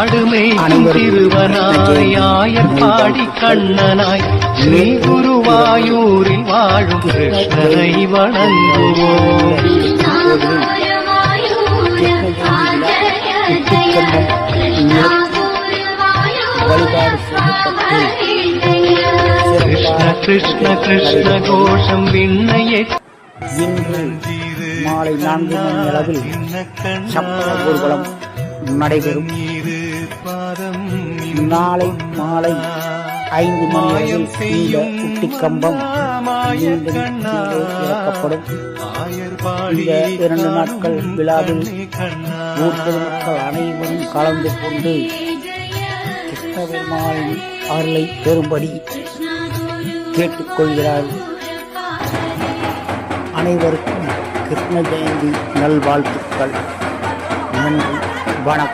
காடுமை அனைவருக்கும் திருவனாய் ஆயர்பாடி கண்ணனாய் ஸ்ரீ குருவாயூரில் வாழும் கிருஷ்ணனை வணங்குவோம். வழிபாடு செய்யப்பட்டு கிருஷ்ண கிருஷ்ண கிருஷ்ண கோஷம் விண்ணையே இன்று மாலை நான்கு மணி அளவில் ஊர்வலம் நடைபெறும். நாளை மாலை ஐந்து மணி அளவில் இந்த குட்டிக்கம்பம் மீண்டும் கீழே இறக்கப்படும். இந்த இரண்டு நாட்கள் விழாவில் ஊர் பொதுமக்கள் அனைவரும் கலந்து கொண்டு கிருஷ்ணபெருமானின் அருளை பெறும்படி கேட்டுக்கொள்கிறார். அனைவருக்கும் கிருஷ்ண ஜெயந்தி நல்வாழ்த்துக்கள். நன்றி வணக்கம்.